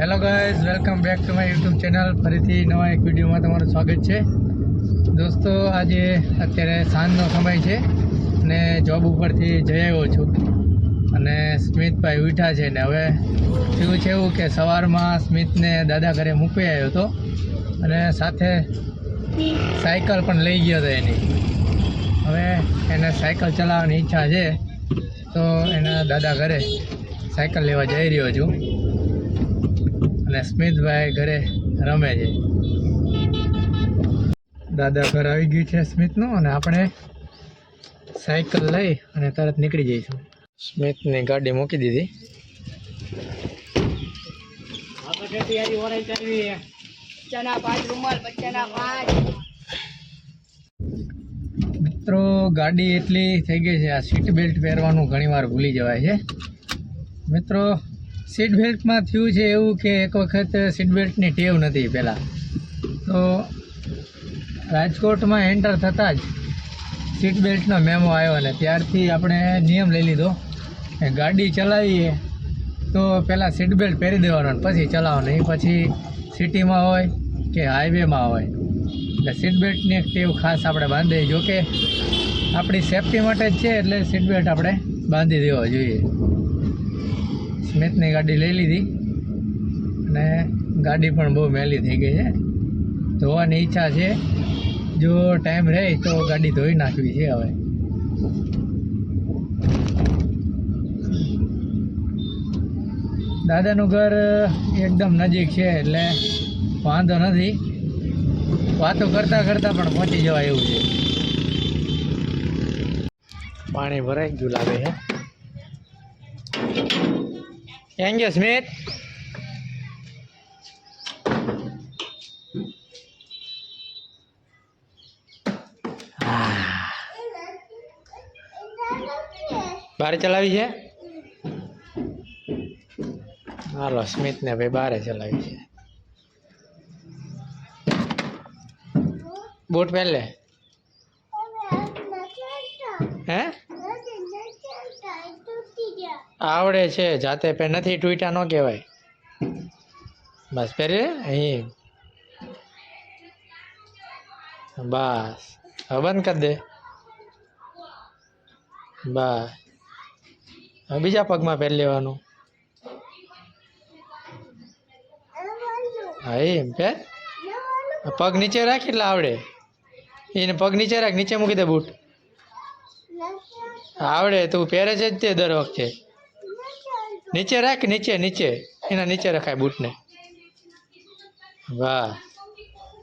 Hello guys welcome back to my YouTube channel ફરીથી નવા એક વિડીયોમાં તમારું સ્વાગત છે. દોસ્તો, આજે અત્યારે સાંજનો સમય છે અને જોબ ઉપરથી જઈ આવ્યો છું. અને સ્મિતભાઈ ઉઠા છે ને હવે થયું છે એવું કે સવારમાં સ્મિતને દાદા ઘરે મૂકી આવ્યો હતો. અને સાથે સાયકલ પણ લઈ ગયો હતો એની. હવે એને સાયકલ ચલાવવાની ઈચ્છા છે, તો એના દાદા ઘરે સાયકલ લેવા જઈ રહ્યો છું. અને સ્મિતભાઈ ઘરે રમે છે. દાદા ઘર આવી ગયું છે સ્મિતનું અને આપણે સાયકલ લઈ અને તરત નીકળી જઈશું. સ્મિતની ગાડી મૂકી દીધી. મિત્રો, ગાડી એટલી થઈ ગઈ છે, આ સીટ બેલ્ટ પહેરવાનું ઘણીવાર ભૂલી જવાય છે. મિત્રો સીટ બેલ્ટમાં થયું છે એવું કે એક વખત સીટ બેલ્ટની ટેવ નથી પહેલાં. તો રાજકોટમાં એન્ટર થતાં જ સીટ બેલ્ટનો મેમો આવ્યો ને ત્યારથી આપણે નિયમ લઈ લીધો કે ગાડી ચલાવીએ તો પહેલાં સીટ બેલ્ટ પહેરી દેવાનો પછી ચલાવવાનું. એ પછી સિટીમાં હોય કે હાઈવેમાં હોય. એટલે સીટ બેલ્ટની એક ટેવ ખાસ આપણે બાંધી. જોકે આપણી સેફટી માટે જ છે, એટલે સીટ બેલ્ટ આપણે બાંધી દેવો જોઈએ. સ્મિથની ગાડી લઈ લીધી અને ગાડી પણ બહુ મેલી થઈ ગઈ છે. ધોવાની ઈચ્છા છે. જો ટાઈમ રહે તો ગાડી ધોઈ નાખવી છે હવે. દાદાનું ઘર એકદમ નજીક છે એટલે વાંધો નથી. વાતો કરતાં કરતાં પણ પહોંચી જવાય એવું છે. પાણી ભરાઈ ગયું લાગે છે. ગયો સ્મિત બારે ચલાવી છે? હાલો સ્મિતને ભાઈ બારે ચલાવી છે. બૂટ પહેલે હે? આવડે છે, જાતે પે નથી, ટૂટા ન કહેવાય. બસ પહેરે અહીં. બસ, હવે બંધ કરી દે. બસ. હવે બીજા પગમાં પહેરી લેવાનું. હા, એમ પહેર પગ નીચે રાખ એટલે આવડે. એને પગ નીચે રાખ, નીચે મૂકી દે બૂટ. આવડે, તું પહેરે છે જ તે દર વખતે. નીચે રાખ, નીચે નીચે. એના નીચે રખાય બૂટને. વાહ.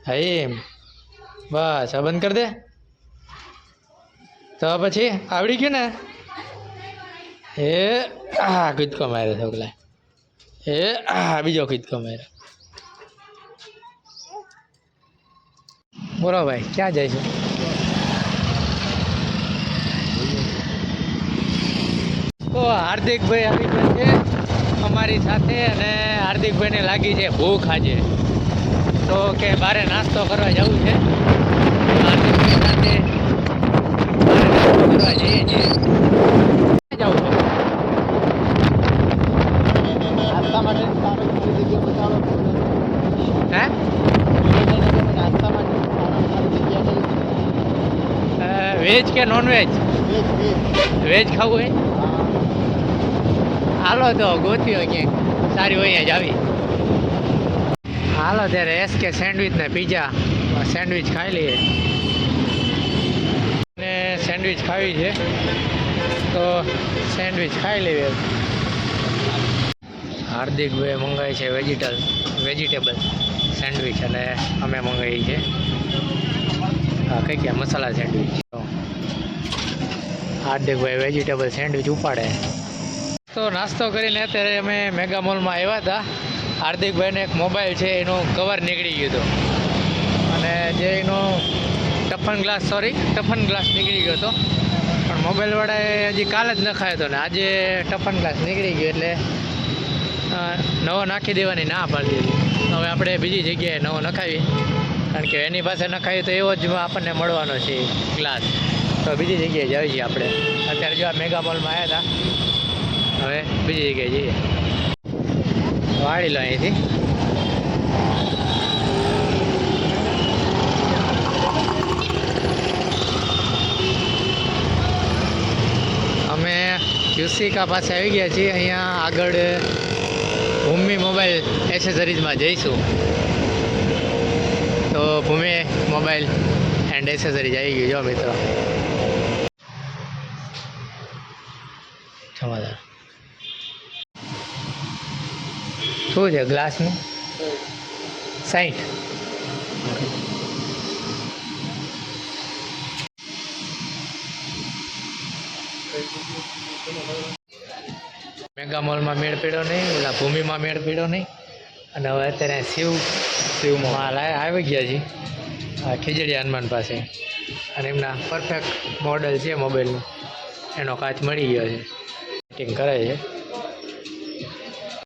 હા એમ બસ આ બંધ કરી દે. તો પછી આવડી ગયું ને? એ, આ કૂદકો માર્યો છોકલા એ, આ બીજો કૂદકો માર્યો. બોલો ભાઈ, ક્યાં જાય છે? હાર્દિકભાઈ આવી ગયા છે અમારી સાથે અને હાર્દિકભાઈને લાગી છે ભૂખ આજે. તો કે બારે નાસ્તો કરવા જવું છે. હાર્દિકભાઈ સાથે બારે નાસ્તો કરવા જઈએ છીએ. વેજ કે નોન વેજ. વેજ ખાવું હોય? હાલો તો ગોત્યો ક્યાંક સારી હોય જ આવી. હાલો ત્યારે એસ કે સેન્ડવિચ ને પીઝા સેન્ડવિચ ખાઈ લઈએ. ને સેન્ડવિચ ખાવી છે. તો સેન્ડવિચ ખાઈ લઈએ હાર્દિકભાઈ મંગાવી છે વેજીટલ વેજીટેબલ સેન્ડવિચ અને અમે મંગાવી છે કઈ ગયા મસાલા સેન્ડવિચ હાર્દિકભાઈ વેજીટેબલ સેન્ડવિચ ઉપાડે. તો નાસ્તો કરીને અત્યારે અમે મેગા મોલમાં આવ્યા હતા. હાર્દિકભાઈને એક મોબાઈલ છે, એનું કવર નીકળી ગયું હતું. અને જે એનો toughen glass sorry toughen glass નીકળી ગયો હતો. પણ મોબાઈલવાળાએ હજી કાલે જ નખાયો હતો ને, આજે ટફન ગ્લાસ નીકળી ગયો એટલે નવો નાખી દેવાની ના પાડી દીધી. હવે આપણે બીજી જગ્યાએ નવો નખાવી કારણ કે એની પાસે નખાવી તો એવો જ આપણને મળવાનો છે ગ્લાસ. તો બીજી જગ્યાએ જઈએ છીએ આપણે. અત્યારે જો આ મેગા મોલમાં આવ્યા હતા. હવે બીજી જગ્યાએ જઈએ. વાળી લો અહીંથી. અમે યુસિકા પાસે આવી ગયા છીએ. અહીંયા આગળ ભૂમિ મોબાઈલ એસેસરીઝમાં જઈશું. તો ભૂમિ મોબાઈલ એન્ડ એસેસરીઝ આવી ગયું. જો મિત્રો. સમાધાન શું છે, ગ્લાસનું? સાઠ મેગા મોલમાં મેળ પીડો નહીં, ઓલા ભૂમિમાં મેળ પીડો નહીં. અને હવે અત્યારે શિવ શિવમાં આવી ગયા છે આ ખીજડી હનુમાન પાસે. અને એમના પરફેક્ટ મોડલ છે મોબાઈલનું. એનો કાચ મળી ગયો છે. ફિટિંગ કરે છે.